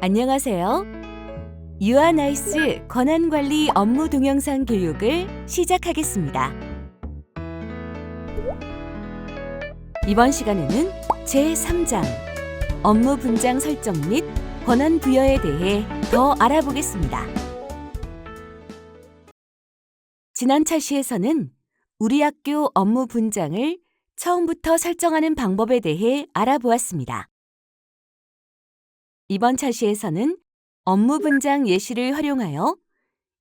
안녕하세요. 유아나이스 권한관리 업무 동영상 교육을 시작하겠습니다. 이번 시간에는 제3장 업무 분장 설정 및 권한 부여에 대해 더 알아보겠습니다. 지난 차시에서는 우리 학교 업무 분장을 처음부터 설정하는 방법에 대해 알아보았습니다. 이번 차시에서는 업무 분장 예시를 활용하여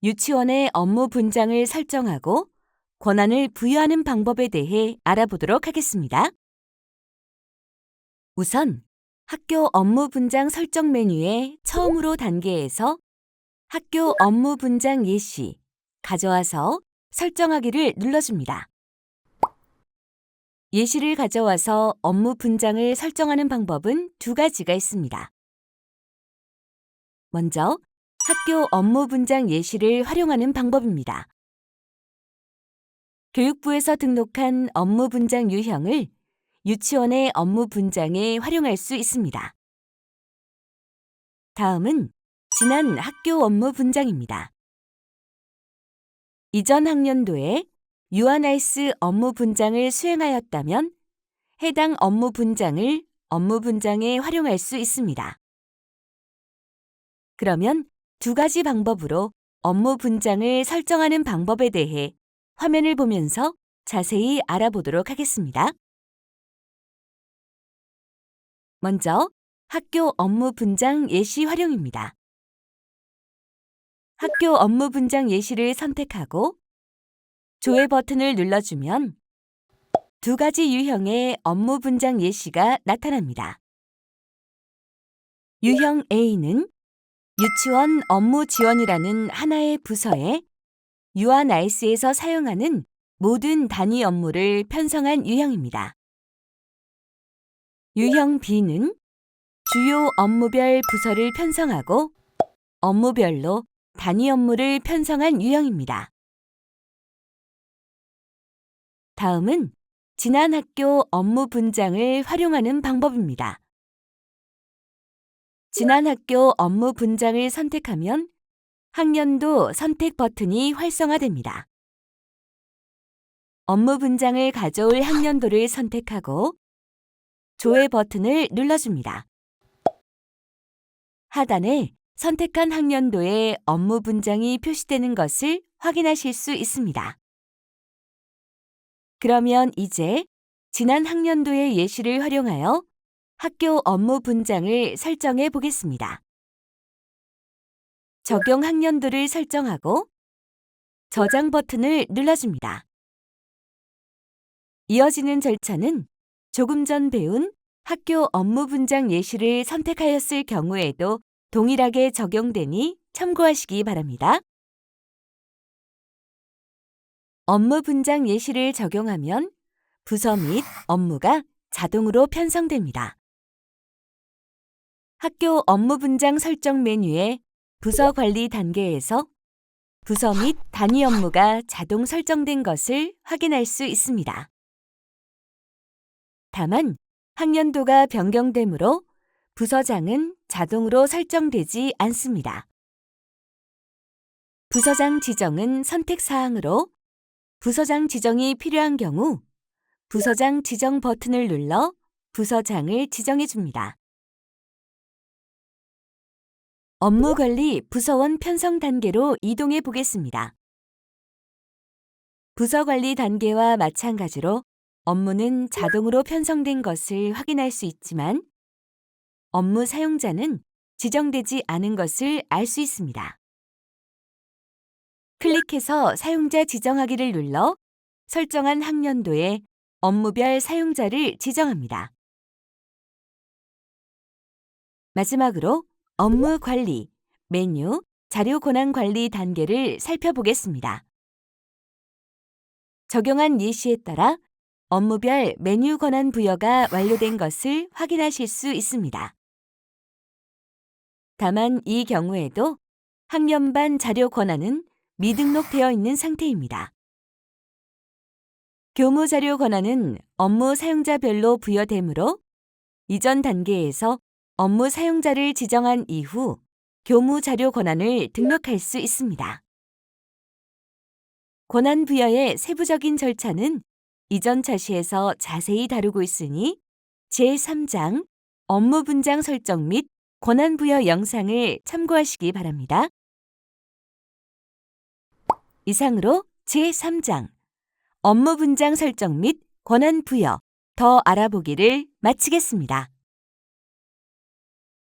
유치원의 업무 분장을 설정하고 권한을 부여하는 방법에 대해 알아보도록 하겠습니다. 우선 학교 업무 분장 설정 메뉴의 처음으로 단계에서 학교 업무 분장 예시 가져와서 설정하기를 눌러줍니다. 예시를 가져와서 업무 분장을 설정하는 방법은 두 가지가 있습니다. 먼저 학교 업무 분장 예시를 활용하는 방법입니다. 교육부에서 등록한 업무 분장 유형을 유치원의 업무 분장에 활용할 수 있습니다. 다음은 지난 학교 업무 분장입니다. 이전 학년도에 유아나이스 업무 분장을 수행하였다면 해당 업무 분장을 업무 분장에 활용할 수 있습니다. 그러면 두 가지 방법으로 업무 분장을 설정하는 방법에 대해 화면을 보면서 자세히 알아보도록 하겠습니다. 먼저 학교 업무 분장 예시 활용입니다. 학교 업무 분장 예시를 선택하고 조회 버튼을 눌러주면 두 가지 유형의 업무 분장 예시가 나타납니다. 유형 A는 유치원 업무 지원이라는 하나의 부서에 유아나이스에서 사용하는 모든 단위 업무를 편성한 유형입니다. 유형 B는 주요 업무별 부서를 편성하고 업무별로 단위 업무를 편성한 유형입니다. 다음은 지난 학교 업무 분장을 활용하는 방법입니다. 지난 학교 업무 분장을 선택하면 학년도 선택 버튼이 활성화됩니다. 업무 분장을 가져올 학년도를 선택하고 조회 버튼을 눌러줍니다. 하단에 선택한 학년도의 업무 분장이 표시되는 것을 확인하실 수 있습니다. 그러면 이제 지난 학년도의 예시를 활용하여 학교 업무 분장을 설정해 보겠습니다. 적용 학년도를 설정하고 저장 버튼을 눌러줍니다. 이어지는 절차는 조금 전 배운 학교 업무 분장 예시를 선택하였을 경우에도 동일하게 적용되니 참고하시기 바랍니다. 업무 분장 예시를 적용하면 부서 및 업무가 자동으로 편성됩니다. 학교 업무 분장 설정 메뉴의 부서 관리 단계에서 부서 및 단위 업무가 자동 설정된 것을 확인할 수 있습니다. 다만 학년도가 변경되므로 부서장은 자동으로 설정되지 않습니다. 부서장 지정은 선택 사항으로 부서장 지정이 필요한 경우 부서장 지정 버튼을 눌러 부서장을 지정해 줍니다. 업무 관리 부서원 편성 단계로 이동해 보겠습니다. 부서 관리 단계와 마찬가지로 업무는 자동으로 편성된 것을 확인할 수 있지만 업무 사용자는 지정되지 않은 것을 알 수 있습니다. 클릭해서 사용자 지정하기를 눌러 설정한 학년도에 업무별 사용자를 지정합니다. 마지막으로 업무 관리, 메뉴, 자료 권한 관리 단계를 살펴보겠습니다. 적용한 예시에 따라 업무별 메뉴 권한 부여가 완료된 것을 확인하실 수 있습니다. 다만 이 경우에도 학년반 자료 권한은 미등록되어 있는 상태입니다. 교무 자료 권한은 업무 사용자별로 부여되므로 이전 단계에서 업무 사용자를 지정한 이후 교무 자료 권한을 등록할 수 있습니다. 권한 부여의 세부적인 절차는 이전 차시에서 자세히 다루고 있으니 제3장 업무 분장 설정 및 권한 부여 영상을 참고하시기 바랍니다. 이상으로 제3장 업무 분장 설정 및 권한 부여 더 알아보기를 마치겠습니다.